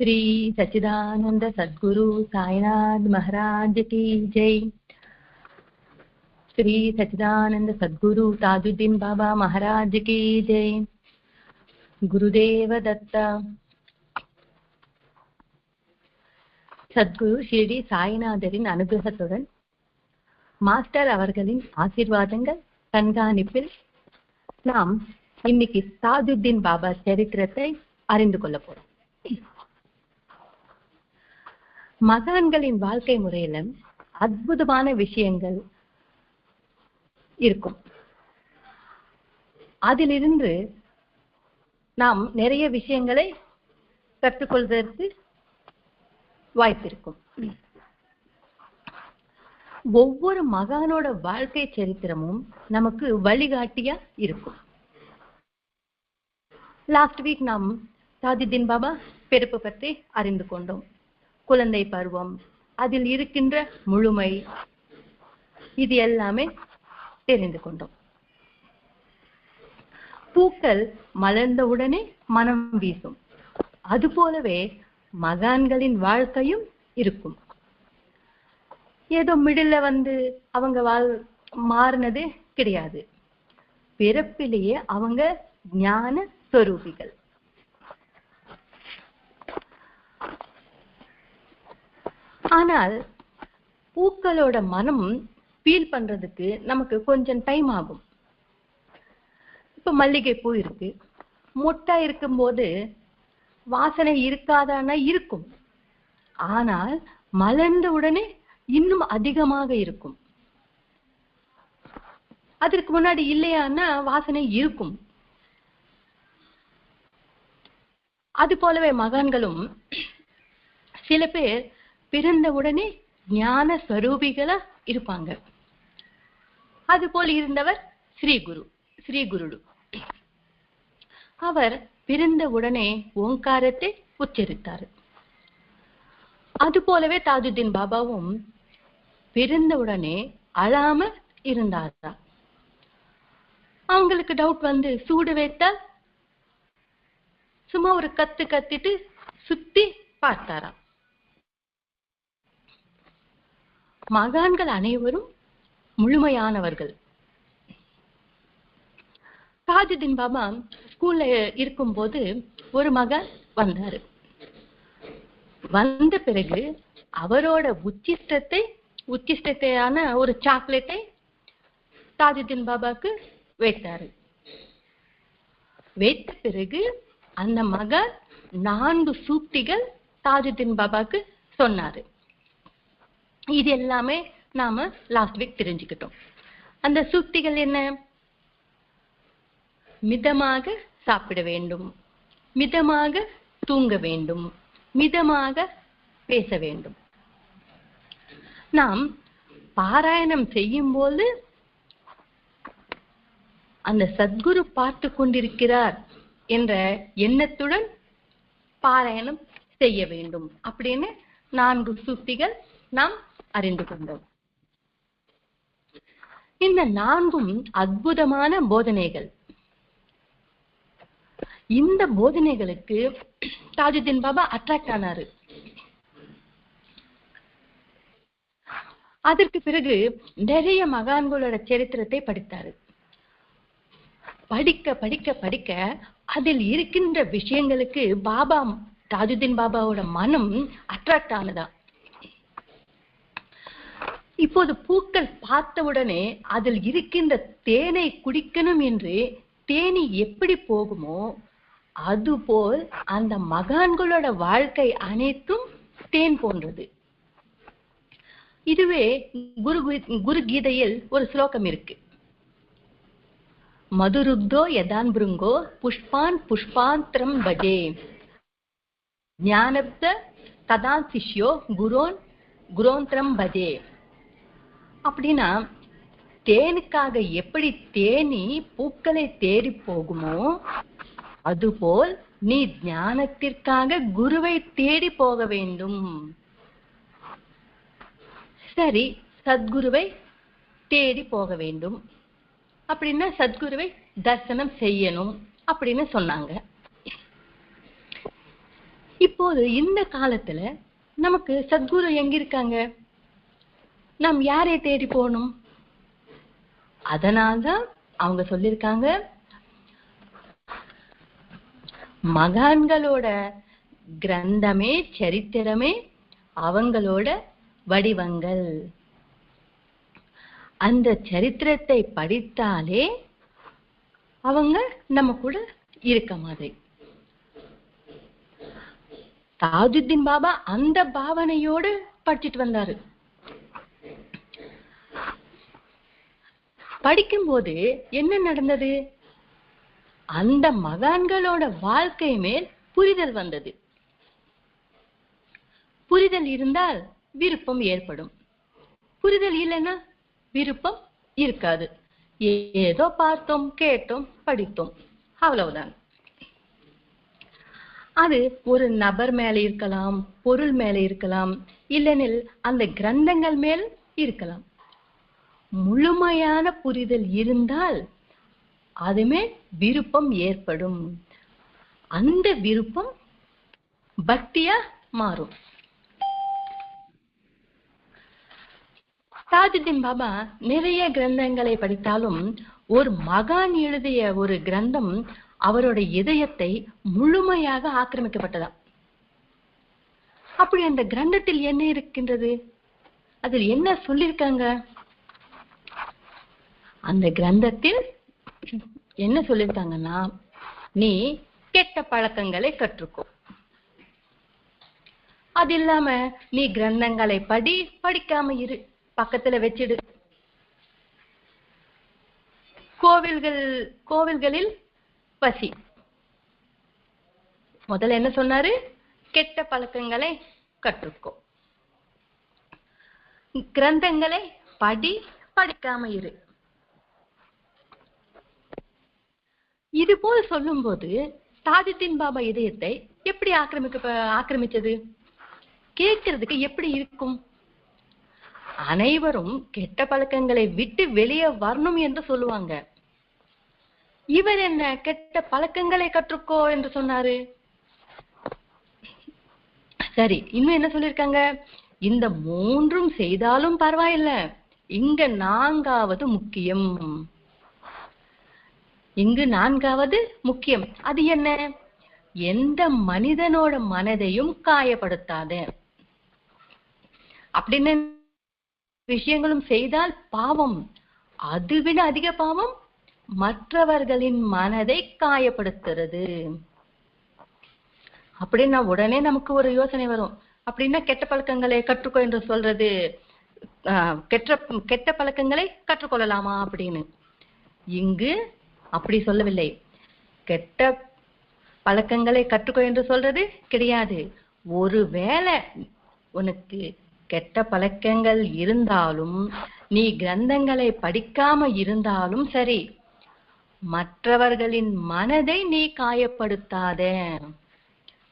श्री सच्चिदानंद सद्गुरु साईनाथ महाराज की जय श्री सच्चिदानंद सद्गुरु ताजुद्दीन बाबा महाराज की जय गुरुदेव दत्त சத்குரு ஷிரடி சாய்நாதரின் அனுகிரகத்துடன் மாஸ்டர் அவர்களின் ஆசீர்வாதங்கள் கண்காணிப்பில் நாம் இன்னைக்கு தாஜுத்தீன் பாபா சரித்திரத்தை அறிந்து கொள்ள போறோம் மகான்களின் வாழ்க்கை முறையில அற்புதமான விஷயங்கள் இருக்கும். அதிலிருந்து நாம் நிறைய விஷயங்களை கற்றுக்கொள்வதற்கு வாய்ப்பிருக்கும் ஒவ்வொரு மகானோட வாழ்க்கை சரித்திரமும் நமக்கு வழிகாட்டியா இருக்கும். லாஸ்ட் வீக் நாம் தாஜுதீன் பாபா பிறப்பு பற்றி அறிந்து கொண்டோம். குழந்தை பருவம். அதில் இருக்கின்ற முழுமை. இது எல்லாமே தெரிந்து கொண்டோம். பூக்கள் மலர்ந்தவுடனே மனம் வீசும். அது போலவே மகான்களின் வாழ்க்கையும் இருக்கும். ஏதோ மிடில் வந்து அவங்க வாழ் மாறினது கிடையாது. பிறப்பிலேயே அவங்க ஞான ஸ்வரூபிகள். ஆனால் பூக்களோட மனம் ஃபீல் பண்றதுக்கு நமக்கு கொஞ்சம் டைம் ஆகும். இப்ப மல்லிகை பூ இருக்கு. மொட்டா இருக்கும்போது வாசனை இருக்காதானா இருக்கும். ஆனால் மலர்ந்த உடனே இன்னும் அதிகமாக இருக்கும். அதற்கு முன்னாடி இல்லையான்னா வாசனை இருக்கும். அது போலவே மகான்களும் சில பேர் பிறந்த உடனே ஞான ஸ்வரூபிகளா இருப்பாங்க. அது போல இருந்தவர் ஸ்ரீ குரு அவர் பிறந்த உடனே ஓங்காரத்தை உச்சரித்தார். அது போலவே தாஜுதீன் பாபாவும் பிறந்த உடனே அழாம இருந்தாரா? அவங்களுக்கு டவுட் வந்து சூடு வைத்தால் சும்மா ஒரு கத்து கத்திட்டு சுத்தி பார்த்தாராம். மகான்கள் அனைவரும் முழுமையானவர்கள். தாஜுதீன் பாபா ஸ்கூல்ல இருக்கும்போது ஒரு மகன் வந்தாரு. வந்த பிறகு அவரோட உச்சிஷ்டத்தை உச்சிஷ்டத்தையான ஒரு சாக்லேட்டை தாஜுதீன் பாபாக்கு வைத்தாரு. வைத்த பிறகு அந்த மகன் நான்கு சூக்திகள் தாஜுதீன் பாபாக்கு சொன்னாரு. இது எல்லாமே நாம லாஸ்ட் வீக் தெரிஞ்சுக்கிட்டோம். அந்த சூக்திகள் என்ன? மிதமாக சாப்பிட வேண்டும். மிதமாக தூங்க வேண்டும். மிதமாக பேச வேண்டும். நாம் பாராயணம் செய்யும் போது அந்த சத்குரு பார்த்து கொண்டிருக்கிறார் என்ற எண்ணத்துடன் பாராயணம் செய்ய வேண்டும். அப்படின்னு நான்கு சூக்திகள் நாம் அறிந்து கொண்டோம். இந்த நான்கும் அற்புதமான போதனைகள். இந்த போதனைகளுக்கு தாஜுதீன் பாபா அட்ராக்ட் ஆனாரு. அதற்கு பிறகு நிறைய மகான்களோட சரித்திரத்தை படித்தாரு. படிக்க படிக்க படிக்க அதில் இருக்கின்ற விஷயங்களுக்கு பாபா தாஜுதீன் பாபாவோட மனம் அட்ராக்ட் ஆனதான் இப்போது பூக்கள் பார்த்தவுடனே அதில் இருக்கின்ற தேனை குடிக்கணும் என்று தேனி எப்படி போகுமோ அதுபோல் அந்த மகான்களோட வாழ்க்கை அனைத்தும் தேன் போன்றது. இதுவே குரு குரு கீதையில் ஒரு ஸ்லோகம் இருக்கு. மதுருக்தோ யதான் புருங்கோ புஷ்பான் புஷ்பாந்திரம் பஜே. ஞானப்த ததான் சிஷ்யோ குரோன் குரோந்திரம் பஜே. அப்படின்னா தேனுக்காக எப்படி தேனி பூக்களை தேடி போகுமோ அதுபோல் நீ ஞானத்திற்காக குருவை தேடி போக வேண்டும். சரி சத்குருவை தேடி போக வேண்டும். அப்படின்னா சத்குருவை தரிசனம் செய்யணும் அப்படின்னு சொன்னாங்க. இப்போது இந்த காலத்துல நமக்கு சத்குரு எங்க இருக்காங்க? நாம் யாரை தேடி போகணும்? அதனால்தான் அவங்க சொல்லியிருக்காங்க மகான்களோட கிரந்தமே சரித்திரமே அவங்களோட வடிவங்கள். அந்த சரித்திரத்தை படித்தாலே அவங்க நம்ம கூட இருக்க மாதிரி. தாஜுத்தீன் பாபா அந்த பாவனையோடு படிச்சுட்டு வந்தாரு. படிக்கும்போது என்ன நடந்தது? அந்த மகான்களோட வாழ்க்கை மேல் புரிதல் வந்தது. புரிதல் இருந்தால் விருப்பம் ஏற்படும். புரிதல் இல்லைன்னா விருப்பம் இருக்காது. ஏதோ பார்த்தோம் கேட்டோம் படித்தோம். அவ்வளவுதான். அது ஒரு நபர் மேல இருக்கலாம் பொருள் மேல இருக்கலாம் இல்லைனில் அந்த கிரந்தங்கள் மேல் இருக்கலாம். முழுமையான புரிதல் இருந்தால் அதுமே விருப்பம் ஏற்படும். அந்த விருப்பம் பக்தியா மாறும். தாஜுத்தீன் பாபா நிறைய கிரந்தங்களை படித்தாலும் ஒரு மகான் எழுதிய ஒரு கிரந்தம் அவரோட இதயத்தை முழுமையாக ஆக்கிரமிக்கப்பட்டதா? அப்படி அந்த கிரந்தத்தில் என்ன இருக்கின்றது? அதில் என்ன சொல்லியிருக்காங்க அந்த கிரந்தத்தில் என்ன சொல்லியிருக்காங்கன்னா நீ கெட்ட பழக்கங்களை கற்றுக்கோ. அது இல்லாம நீ கிரந்தங்களை படி படிக்காம இரு. பக்கத்துல வச்சிடு. கோவில்கள் கோவில்களில் பசி. முதல்ல என்ன சொன்னாரு? கெட்ட பழக்கங்களை கற்றுக்கோ. கிரந்தங்களை படி படிக்காம இரு. இது போல் சொல்லும்போது தாஜுத்தீன் பாபா இதயத்தை எப்படி ஆக்கிரமிக்க ஆக்கிரமிச்சது கேட்கறதுக்கு எப்படி இருக்கும்? அனைவரும் கெட்ட பழக்கங்களை விட்டு வெளியே வரணும் என்று சொல்லுவாங்க. இவர் என்ன கெட்ட பழக்கங்களை கற்றுக்கோ என்று சொன்னாரு? சரி இன்னும் என்ன சொல்லிருக்காங்க இந்த மூன்றும் செய்தாலும் பரவாயில்ல. இங்க நான்காவது முக்கியம். இங்கு நான்காவது முக்கியம். அது என்ன? எந்த மனிதனோட மனதையும் காயப்படுத்தாத. அப்படின்னு விஷயங்களும் செய்தால் பாவம். அதுவிட அதிக பாவம் மற்றவர்களின் மனதை காயப்படுத்துறது. அப்படின்னா உடனே நமக்கு ஒரு யோசனை வரும். அப்படின்னா கெட்ட பழக்கங்களை கற்றுக்கோ என்று சொல்றது. ஆஹ் கெட்ட கெட்ட பழக்கங்களை கற்றுக்கொள்ளலாமா அப்படின்னு. இங்கு அப்படி சொல்லவில்லை. கெட்ட பழக்கங்களை கற்றுக்கோ என்று சொல்றது கிடையாது. ஒருவேளை உனக்கு கெட்ட பழக்கங்கள் இருந்தாலும் நீ கிரந்தங்களை படிக்காம இருந்தாலும் சரி மற்றவர்களின் மனதை நீ காயப்படுத்தாத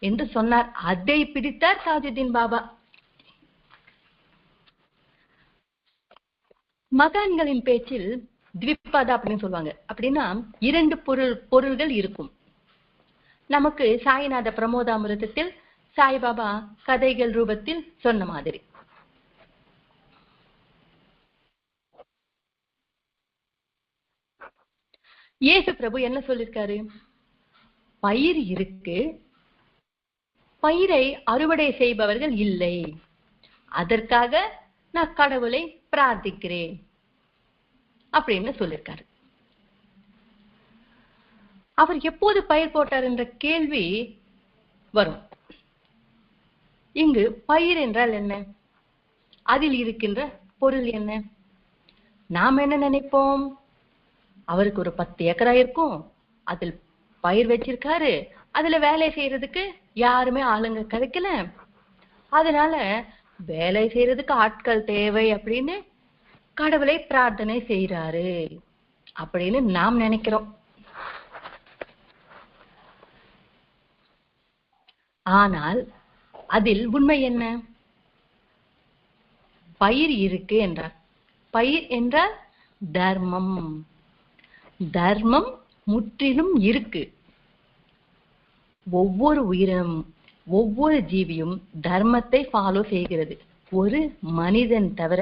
என்று சொன்னார். அதை பிடித்தார் தாஜுதீன் பாபா. மகான்களின் பேச்சில் த்விபதா அப்படின்னு சொல்லுவாங்க. அப்படின்னா இரண்டு பொருள் பொருள்கள் இருக்கும். நமக்கு சாய்நாத பிரமோதாமிரதத்தில் சாய்பாபா கதைகள் ரூபத்தில் சொன்ன மாதிரி. இயேசு பிரபு என்ன சொல்லிருக்காரு? பயிர் இருக்கு. பயிரை அறுவடை செய்பவர்கள் இல்லை. அதற்காக நான் கடவுளை பிரார்த்திக்கிறேன். அப்படின்னு சொல்லியிருக்காரு அவர் எப்போது பயிர் போட்டார் என்ற கேள்வி வரும். இங்கு பயிர் என்றால் என்ன? அதில் இருக்கின்ற பொருள் என்ன? நாம் என்ன நினைப்போம்? அவருக்கு ஒரு பத்து ஏக்கரா இருக்கும். அதில் பயிர் வச்சிருக்காரு. அதுல வேலை செய்யறதுக்கு யாருமே ஆளுங்க கிடைக்கல. அதனால வேலை செய்யறதுக்கு ஆட்கள் தேவை அப்படின்னு கடவுளை பிரார்த்தனை செய்யறாரு அப்படின்னு நாம் நினைக்கிறோம். ஆனால் அதில் உண்மை என்ன? பயிர் இருக்கு என்றார். பயிர் என்றால் தர்மம். தர்மம் முற்றிலும் இருக்கு. ஒவ்வொரு உயிரினம் ஒவ்வொரு ஜீவியும் தர்மத்தை ஃபாலோ செய்கிறது. ஒரு மனிதன் தவிர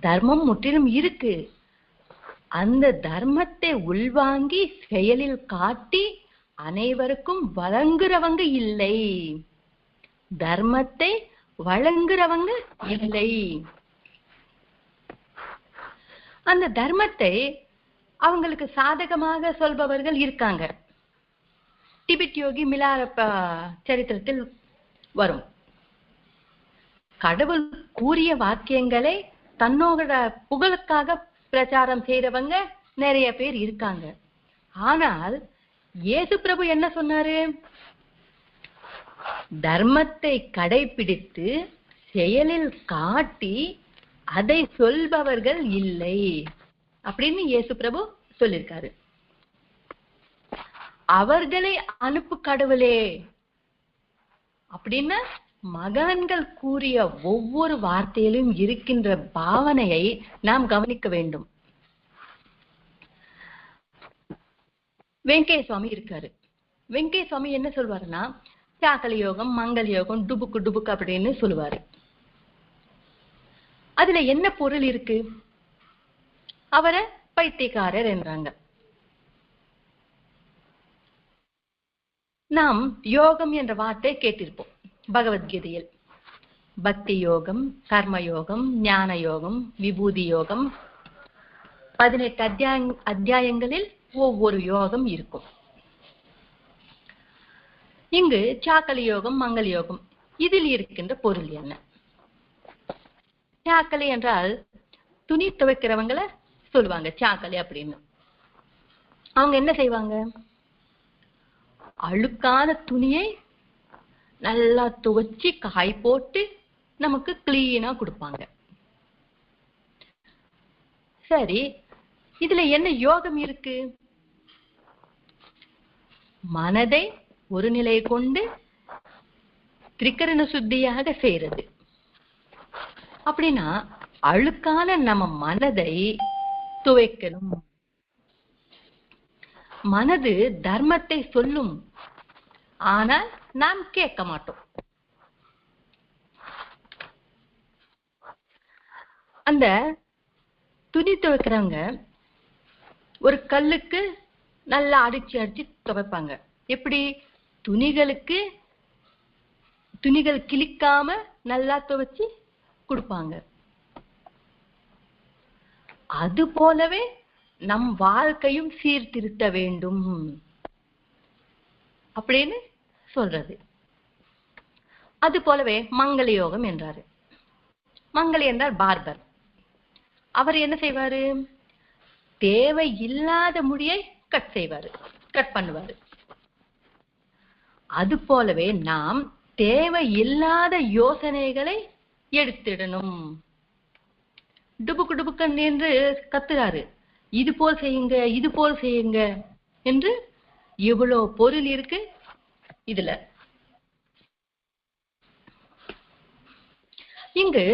தர்மம் முற்றிலும் இருக்கு. அந்த தர்மத்தை உள்வாங்கி செயலில் காட்டி அனைவருக்கும் வழங்குறவங்க இல்லை. தர்மத்தை வழங்குறவங்க இல்லை. அந்த தர்மத்தை அவங்களுக்கு சாதகமாக சொல்பவர்கள் இருக்காங்க. டிபிட் யோகி மிலாரப்ப சரித்திரத்தில் வரும். கடவுள் கூறிய வாக்கியங்களை தன்னோட புகழுக்காக பிரச்சாரம் செய்யறவங்க நிறைய பேர் இருக்காங்க. ஆனால் இயேசு பிரபு என்ன சொன்னாரு? தர்மத்தை கடைபிடித்து செயலில் காட்டி அதை சொல்பவர்கள் இல்லை அப்படின்னு இயேசு பிரபு சொல்லியிருக்காரு அவர்களை அனுப்பு கடவுளே அப்படின்னா மகான்கள் கூறிய ஒவ்வொரு வார்த்தையிலும் இருக்கின்ற பாவனையை நாம் கவனிக்க வேண்டும். வெங்கய்ய சுவாமி இருக்காரு. வெங்கய்ய சுவாமி என்ன சொல்வாருன்னா சாக்கல யோகம் மங்கள யோகம் டுபுக்கு டுபுக்கு அப்படின்னு சொல்லுவாரு. அதுல என்ன பொருள் இருக்கு? அவரை பைத்தியக்காரர் என்றாங்க. நாம் யோகம் என்ற வார்த்தை கேட்டிருப்போம். பகவத்கீதையில். பக்தி யோகம் கர்ம யோகம் ஞான யோகம் விபூதி யோகம். பதினெட்டு அத்தியாய அத்தியாயங்களில் ஒவ்வொரு யோகம் இருக்கும். இங்கு சாக்கலை யோகம் மங்கள யோகம் இதில் இருக்கின்ற பொருள் என்ன? சாக்கலை என்றால் துணி துவைக்கிறவங்கள சொல்லுவாங்க சாக்கலை அப்படின்னு. அவங்க என்ன செய்வாங்க? அழுக்கான துணியை நல்லா துவைச்சி காய் போட்டு நமக்கு கிளீனா கொடுப்பாங்க. சரி இதுல என்ன யோகம் இருக்கு? மனதை ஒரு நிலை கொண்டு திரிகரண சுத்தியாக செய்யறது அப்படின்னா அழுக்கான நம்ம மனதை துவைக்கணும். மனது தர்மத்தை சொல்லும் ஆனால் நாம் கேட்க மாட்டோம். அந்த துணி துவைக்கிறவங்க ஒரு கல்லுக்கு நல்லா அடிச்சு அடிச்சு துவைப்பாங்க. எப்படி? துணிகளுக்கு துணிகள் கிழிக்காம நல்லா துவைச்சு கொடுப்பாங்க. அது போலவே நம் வாழ்க்கையும் சீர்திருத்த வேண்டும். அப்படின்னு சொல்றது. அது போலவே மங்கள யோகம் என்றாரு. மங்களி என்றார் பார்பர். அவர் என்ன செய்வாரு? தேவை இல்லாத முடியை கட் செய்வாரு கட் பண்ணுவாரு. அது போலவே நாம் தேவை இல்லாத யோசனைகளை எடுத்திடணும். டுபுக்கு டுபுக்கன் என்று கத்துறாரு. இது போல் செய்யுங்க இது போல் செய்யுங்க என்று இவ்வளோ பொருள் இருக்கு. இதுல. இங்கு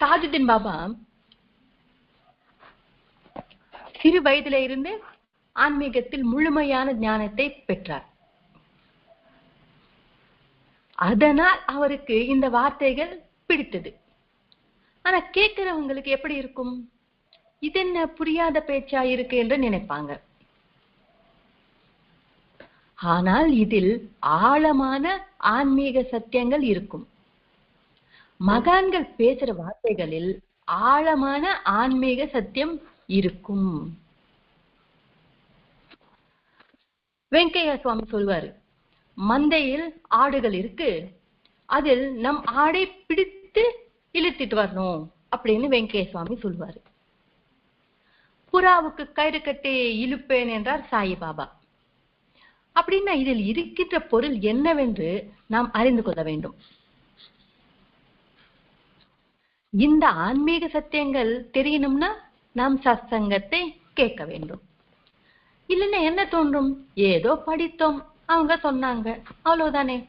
சாஜுதீன் பாபா சிறு வயதில இருந்து ஆன்மீகத்தில் முழுமையான ஞானத்தை பெற்றார். அதனால் அவருக்கு இந்த வார்த்தைகள் பிடித்தது. ஆனா கேட்கிறவங்களுக்கு எப்படி இருக்கும்? இது என்ன புரியாத பேச்சா இருக்கு என்று நினைப்பாங்க. ஆனால் இதில் ஆழமான ஆன்மீக சத்தியங்கள் இருக்கும். மகான்கள் பேசுற வார்த்தைகளில் ஆழமான ஆன்மீக சத்தியம் இருக்கும். வெங்கையா சுவாமி சொல்வாரு மந்தையில் ஆடுகள் இருக்கு அதில் நம் ஆடை பிடித்து இழுத்துட்டு வரணும் அப்படின்னு வெங்கைய சுவாமி சொல்வாரு. புறாவுக்கு கயிறு கட்டி இழுப்பேன் என்றார் சாயிபாபா. அப்படின்னா இதில் இருக்கின்ற பொருள் என்னவென்று நாம் அறிந்து கொள்ள வேண்டும். இந்த ஆன்மீக சத்தியங்கள் தெரியணும்னா நாம் சத்சங்கத்தை கேட்க வேண்டும். இல்லைன்னா என்ன தோன்றும்? ஏதோ படித்தோம். அவங்க சொன்னாங்க. அவ்வளவுதானே?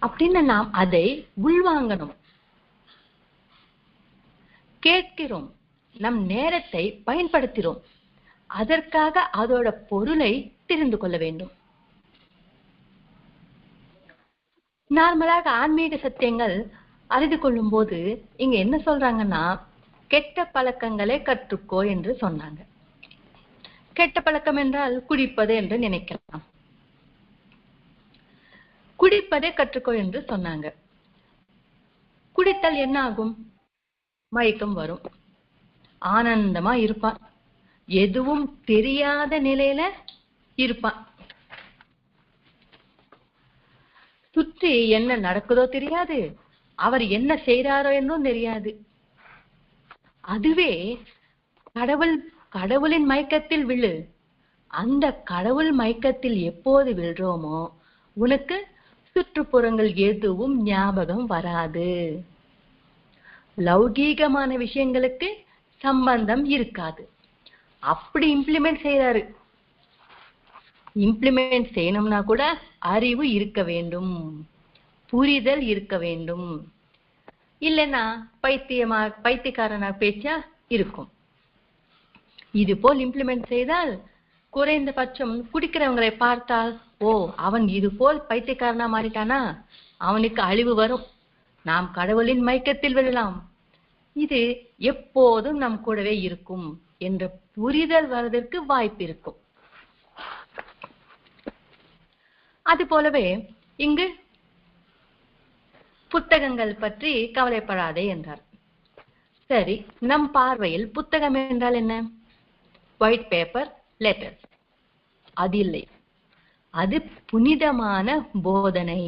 அப்படின்னு நாம் அதை உள்வாங்கணும். கேட்கிறோம். நம் நேரத்தை பயன்படுத்துகிறோம். அதற்காக அதோட பொருளை தெரிந்து கொள்ள வேண்டும். நார்மலாக ஆன்மீக சத்தியங்கள் அறிந்து கொள்ளும் போது இங்க என்ன சொல்றாங்கன்னா கெட்ட பழக்கங்களை கற்றுக்கோ என்று சொன்னாங்க. கெட்ட பழக்கம் என்றால் குடிப்பது என்று நினைக்கலாம். குடிப்பதை கற்றுக்கோ என்று சொன்னாங்க. குடித்தல் என்ன ஆகும் மயக்கம் வரும். ஆனந்தமா இருப்பான். எதுவும் தெரியாத நிலையில இருப்பான். சுற்றி என்ன நடக்குதோ தெரியாது அவர் என்ன செய்யறாரோ என்றும் தெரியாது. அதுவே கடவுள் கடவுளின் மயக்கத்தில் விழு. அந்த கடவுள் மயக்கத்தில் எப்போது விழுறோமோ உனக்கு சுற்றுப்புறங்கள் எதுவும் ஞாபகம் வராது. லௌகீகமான விஷயங்களுக்கு சம்பந்தம் இருக்காது. அப்படி இம்ப்ளிமெண்ட் செய்யறாரு இம்ப்ளிமெண்ட் செய்யணும்னா கூட அறிவு இருக்க வேண்டும். புரிதல் இருக்க வேண்டும். இல்லைன்னா பைத்தியமா பைத்தியக்காரனா பேச்சா இருக்கும். இது போல் இம்ப்ளிமெண்ட் செய்தால் குறைந்தபட்சம் குடிக்கிறவங்களை பார்த்தால் ஓ அவன் இது போல் பைத்தியக்காரனா மாறிட்டானா? அவனுக்கு அழிவு வரும். நாம் கடவுளின் மயக்கத்தில் விழலாம். இது எப்போதும் நம் கூடவே இருக்கும். என்ற புரிதல் வர்றதற்கு வாய்ப்பு இருக்கும். அது போலவே இங்கு புத்தகங்கள் பற்றி கவலைப்படாதே என்றார். சரி நம் பார்வையில் புத்தகம் என்றால் என்ன? ஒயிட் பேப்பர் லெட்டர் அது இல்லை. அது புனிதமான போதனை.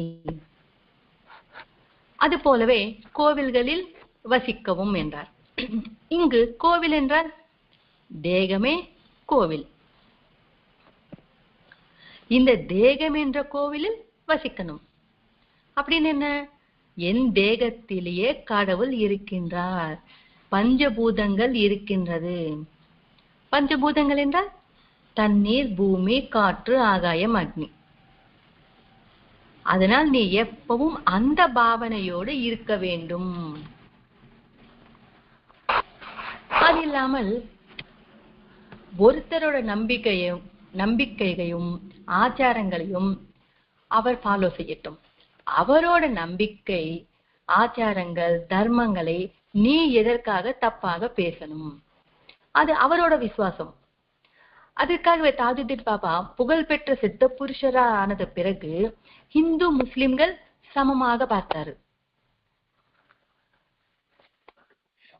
அது போலவே கோவில்களில் வசிக்கவும் என்றார். இங்கு கோவில் என்றால் தேகமே கோவில். இந்த தேகம் என்ற கோவிலில் வசிக்கணும். அப்படின்னு என்ன? என் தேகத்திலேயே கடவுள் இருக்கின்றார். பஞ்சபூதங்கள் இருக்கின்றது. பஞ்சபூதங்கள் என்றால் தண்ணீர் பூமி காற்று ஆகாயம் அக்னி. அதனால் நீ எப்பவும் அந்த பாவனையோடு இருக்க வேண்டும். அது இல்லாமல் ஒருத்தரோட நம்பிக்கையும் நம்பிக்கையையும் ஆச்சாரங்களையும் அவர் ஃபாலோ செய்யட்டும். அவரோட நம்பிக்கை ஆச்சாரங்கள் தர்மங்களை நீ எதற்காக தப்பாக பேசணும்? அது அவரோட விசுவாசம். அதற்காகவே தாஜுதீன் பாபா புகழ்பெற்ற சித்த புருஷரா ஆனது பிறகு இந்து முஸ்லிம்கள் சமமாக பார்த்தாரு.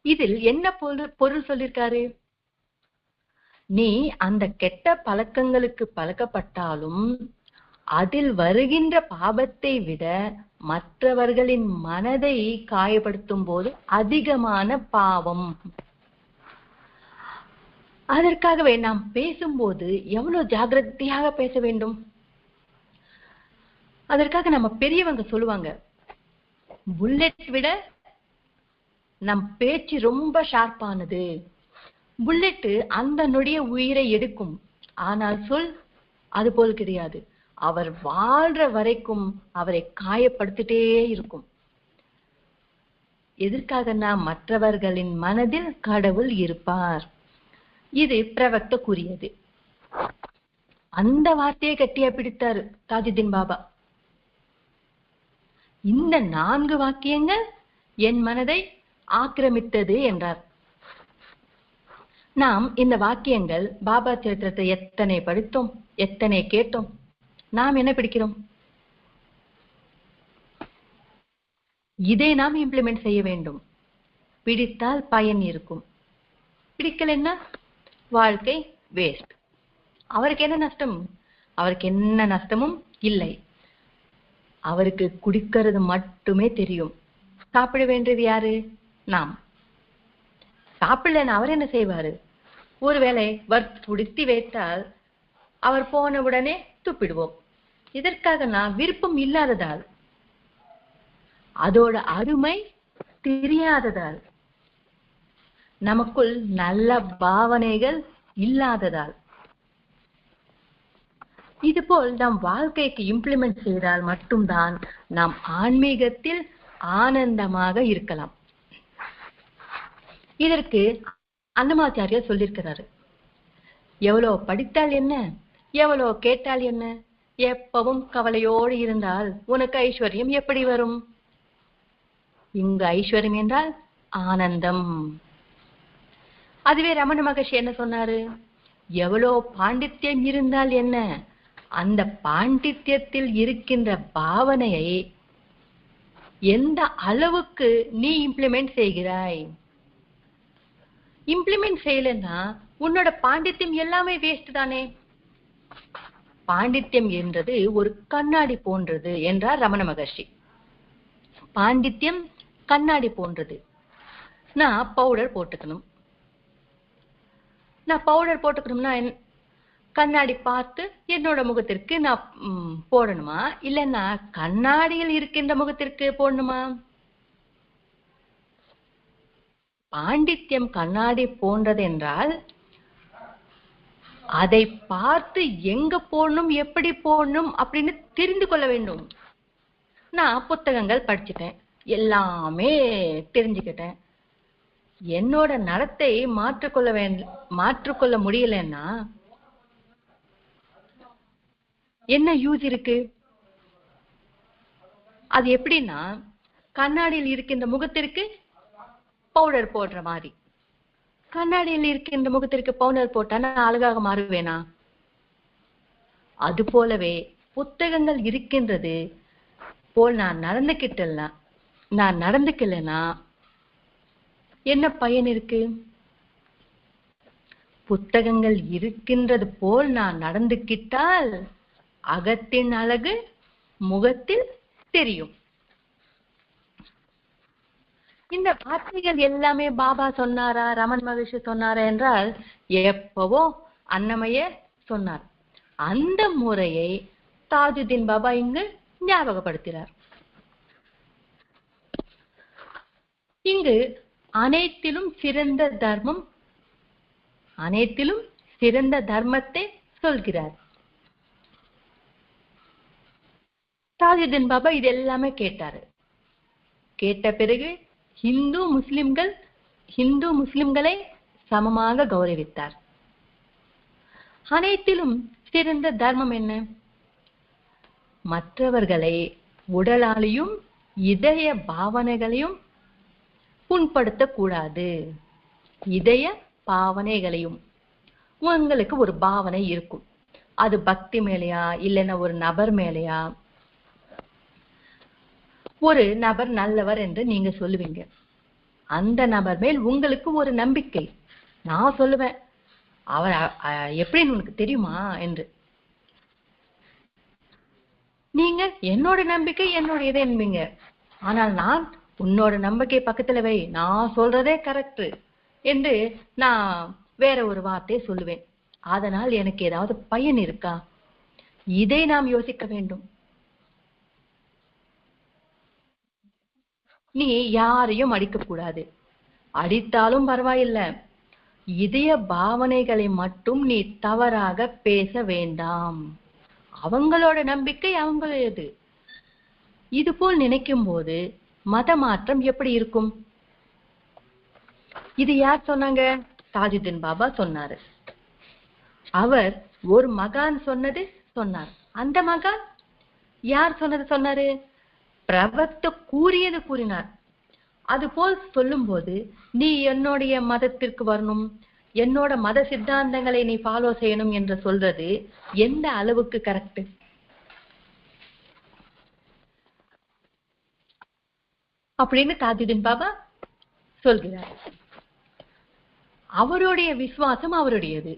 இதில் என்ன பொருள் பொருள் சொல்லியிருக்காரு நீ அந்த கெட்ட பழக்கங்களுக்கு பழக்கப்பட்டாலும் அதில் வருகின்ற பாபத்தை விட மற்றவர்களின் மனதை காயப்படுத்தும் போது அதிகமான பாவம். அதற்காகவே நாம் பேசும்போது எவ்வளவு ஜாகிரதையாக பேச வேண்டும்? அதற்காக நம்ம பெரியவங்க சொல்லுவாங்க புல்லட் விட நம் பேச்சு ரொம்ப ஷார்ப்பானது புல்லெட்டு அந்த நொடிய உயிரை எடுக்கும். ஆனால் சொல் அது போல் கிடையாது. அவர் வாழ்ற வரைக்கும் அவரை காயப்படுத்திட்டே இருக்கும். எதற்காகனா மற்றவர்களின் மனதில் கடவுள் இருப்பார். இது பிரவக்த கூறியது அந்த வார்த்தையை கட்டியா பிடித்தார் தாஜுதீன் பாபா. இந்த நான்கு வாக்கியங்கள் என் மனதை ஆக்கிரமித்தது என்றார். நாம் இந்த வாக்கியங்கள் பாபா சரித்திரத்தை எத்தனை படித்தோம் எத்தனை கேட்டோம் நாம் என்ன பிடிக்கிறோம்? இதை நாம் இம்ப்ளிமெண்ட் செய்ய வேண்டும். பிடித்தால் பயன் இருக்கும். பிடிக்கலைன்னா வாழ்க்கை வேஸ்ட் அவருக்கு என்ன நஷ்டம்? அவருக்கு என்ன நஷ்டமும் இல்லை. அவருக்கு குடிக்கிறது மட்டுமே தெரியும். சாப்பிட வேண்டியது யாரு? நாம். சாப்பிடலன்னு அவர் என்ன செய்வாரு? ஒருவேளை வற்புறுத்தி வைத்தால் அவர் போன உடனே துப்பிடுவோம். இதற்காக நான் விருப்பம் இல்லாததால். அதோட அருமை தெரியாததால். நமக்குள் நல்ல பாவனைகள் இல்லாததால். இது போல் நம் வாழ்க்கைக்கு இம்ப்ளிமெண்ட் செய்தால் மட்டும்தான் நாம் ஆன்மீகத்தில் ஆனந்தமாக இருக்கலாம். இதற்கு அன்னமாச்சாரியார் சொல்லியிருக்கிறாரு எவ்வளோ படித்தால் என்ன? எவ்வளோ கேட்டால் என்ன? எப்பவும் கவலையோடு இருந்தால் உனக்கு ஐஸ்வர்யம் எப்படி வரும்? இங்கு ஐஸ்வர்யம் என்றால் ஆனந்தம். அதுவே ரமண மகர்ஷி என்ன சொன்னாரு? எவ்வளோ பாண்டித்யம் இருந்தால் என்ன? அந்த பாண்டித்யத்தில் இருக்கின்ற பாவனையை எந்த அளவுக்கு நீ இம்ப்ளிமெண்ட் செய்கிறாய்? இம்ப்ளிமெண்ட் செய்யலைன்னா உன்னோட பாண்டித்யம் எல்லாமே வேஸ்ட் தானே? பாண்டித்யம் என்றது ஒரு கண்ணாடி போன்றது என்றார் ரமண மகர்ஷி. பாண்டித்யம் கண்ணாடி போன்றது. நான் பவுடர் போட்டுக்கணும். நான் பவுடர் போட்டுக்கணும்னா என்- கண்ணாடி பார்த்து என்னோட முகத்திற்கு நான் போடணுமா? இல்லைன்னா கண்ணாடியில் இருக்கின்ற முகத்திற்கு போடணுமா? பாண்டித்யம் கண்ணாடி போன்றது என்றால் அதை பார்த்து எங்க போடணும் எப்படி போடணும் அப்படின்னு தெரிந்து கொள்ள வேண்டும். நான் புத்தகங்கள் படிச்சுட்டேன். எல்லாமே தெரிஞ்சுக்கிட்டேன். என்னோட நடத்தை மாற்றிக்கொள்ள வேண்ட மாற்றிக்கொள்ள முடியலன்னா என்ன யூஸ் இருக்கு? அது எப்படின்னா கண்ணாடியில் இருக்கின்ற முகத்திற்கு பவுடர் போடுற மாதிரி. கண்ணாடியில் இருக்கின்ற முகத்திற்கு பவுடர் போட்டா நான் அழகாக மாறுவேனா? அது போலவே புத்தகங்கள் இருக்கின்றது. போல் நான் நடந்துக்கிட்டல நான் நடந்துக்கலனா என்ன பயன் இருக்கு? புத்தகங்கள் இருக்கின்றது போல் நான் நடந்துக்கிட்டால் அகத்தின் அழகு முகத்தில் தெரியும். இந்த வார்த்தைகள் எல்லாமே பாபா சொன்னாரா ரமன் மகிழ்ச்சி சொன்னாரா என்றால் எப்பவோ அன்னமய சொன்னார். அந்த முறையை தாஜுதீன் பாபா இங்கு ஞாபகப்படுத்தினார். இங்கு அனைத்திலும் சிறந்த தர்மம் அனைத்திலும் சிறந்த தர்மத்தை சொல்கிறார். தாஜுதீன் பாபா இது எல்லாமே கேட்டாரு. கேட்ட பிறகு ஹிந்து முஸ்லிம்கள் ஹிந்து முஸ்லிம்களை சமமாக கௌரவித்தார். அனைத்திலும் சிறந்த தர்மம் என்ன? மற்றவர்களை உடலாலையும் இதய பாவனைகளையும் புண்படுத்தக்கூடாது. இதய பாவனைகளையும். உங்களுக்கு ஒரு பாவனை இருக்கும். அது பக்தி மேலையா இல்லைன்னா ஒரு நபர் மேலையா? ஒரு நபர் நல்லவர் என்று நீங்க சொல்லுவீங்க. அந்த நபர் மேல் உங்களுக்கு ஒரு நம்பிக்கை. நான் சொல்லுவேன். அவர் எப்படின்னு உனக்கு தெரியுமா என்று. நீங்க என்னோட நம்பிக்கை என்னோட இதை என்பீங்க. ஆனால் நான் உன்னோட நம்பிக்கை பக்கத்துல வை. நான் சொல்றதே கரெக்ட் என்று நான் வேற ஒரு வார்த்தையை சொல்லுவேன். அதனால் எனக்கு ஏதாவது பயன் இருக்கா? இதை நாம் யோசிக்க வேண்டும். நீ யாரையும் அடிக்கக்கூடாது அடித்தாலும் பரவாயில்லை. இதய பாவனைகளை மட்டும் நீ தவறாக பேச வேண்டாம். அவங்களோட நம்பிக்கை அவங்களது இது போல் நினைக்கும் போது மத மாற்றம் எப்படி இருக்கும்? இது யார் சொன்னாங்க? தாஜுதீன் பாபா சொன்னாரு. அவர் ஒரு மகான் சொன்னது சொன்னார். அந்த மகான் யார் சொன்னது சொன்னாரு? பிரவக்த கூறியது கூறினார். அதுபோல் சொல்லும்போது நீ என்னுடைய மதத்திற்கு வரணும் என்னோட மத சித்தாந்தங்களை நீ ஃபாலோ செய்யணும் என்று சொல்றது எந்த அளவுக்கு கரெக்ட் அப்படின்னு தாஜுதீன் பாபா சொல்கிறார். அவருடைய விசுவாசம் அவருடையது.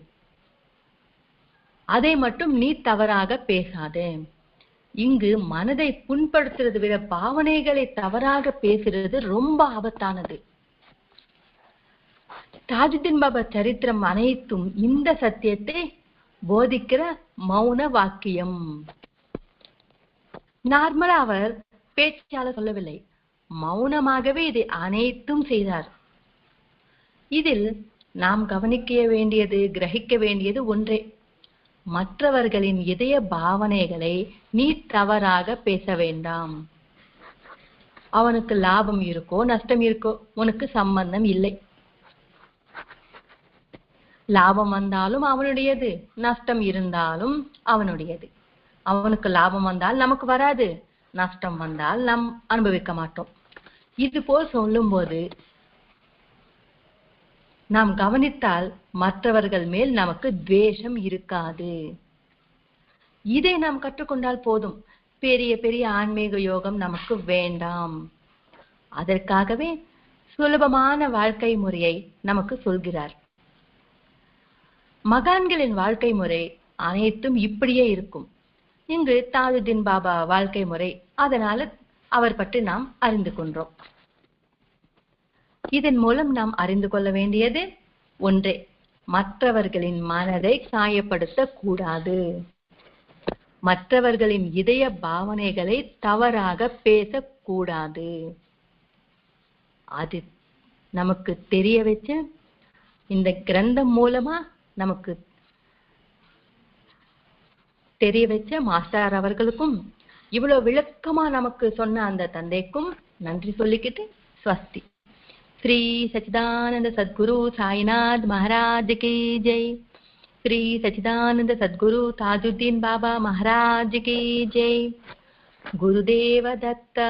அதை மட்டும் நீ தவறாக பேசாதே. இங்கு மனதை புண்படுத்துறது விட பாவனைகளை தவறாக பேசுறது ரொம்ப ஆபத்தானது. தாஜுதீன் பாபா சரித்திரம் அனைத்தும் இந்த சத்தியத்தை போதிக்கிற மௌன வாக்கியம். நார்மலா அவர் பேச்சால சொல்லவில்லை. மௌனமாகவே இதை அனைத்தும் செய்தார். இதில் நாம் கவனிக்க வேண்டியது கிரகிக்க வேண்டியது ஒன்றே. மற்றவர்களின் இதய பாவனைகளை நீ தவறாக பேச வேண்டாம். அவனுக்கு லாபம் இருக்கோ நஷ்டம் இருக்கோ உனக்கு சம்பந்தம் இல்லை. லாபம் வந்தாலும் அவனுடையது நஷ்டம் இருந்தாலும் அவனுடையது. அவனுக்கு லாபம் வந்தால் நமக்கு வராது நஷ்டம் வந்தால் நாம் அனுபவிக்க மாட்டோம். இது போல் சொல்லும் போது நாம் கவனித்தால் மற்றவர்கள் மேல் நமக்கு துவேஷம் இருக்காது. இதை நாம் கற்றுக்கொண்டால் போதும். பெரிய பெரிய ஆன்மீக யோகம் நமக்கு வேண்டாம். அதற்காகவே சுலபமான வாழ்க்கை முறையை நமக்கு சொல்கிறார். மகான்களின் வாழ்க்கை முறை அனைத்தும் இப்படியே இருக்கும். இங்கு தாஜுதீன் பாபா வாழ்க்கை முறை அதனால அவர் பற்றி நாம் அறிந்து கொண்டோம். இதன் மூலம் நாம் அறிந்து கொள்ள வேண்டியது ஒன்றே. மற்றவர்களின் மனதை காயப்படுத்த கூடாது மற்றவர்களின் இதய பாவனைகளை தவறாக பேசக்கூடாது. அது நமக்கு தெரிய வச்ச இந்த கிரந்தம் மூலமா நமக்கு தெரிய வச்ச மாஸ்டர் அவர்களுக்கும் இவ்வளவு விளக்கமா நமக்கு சொன்ன அந்த தந்தைக்கும் நன்றி சொல்லிக்கிட்டு ஸ்வஸ்தி. श्री सचिदानंद सद्गुरु साईनाथ महाराज की जय। श्री सचिदानंद सद्गुरु ताजुद्दीन बाबा महाराज की जय। गुरुदेव दत्ता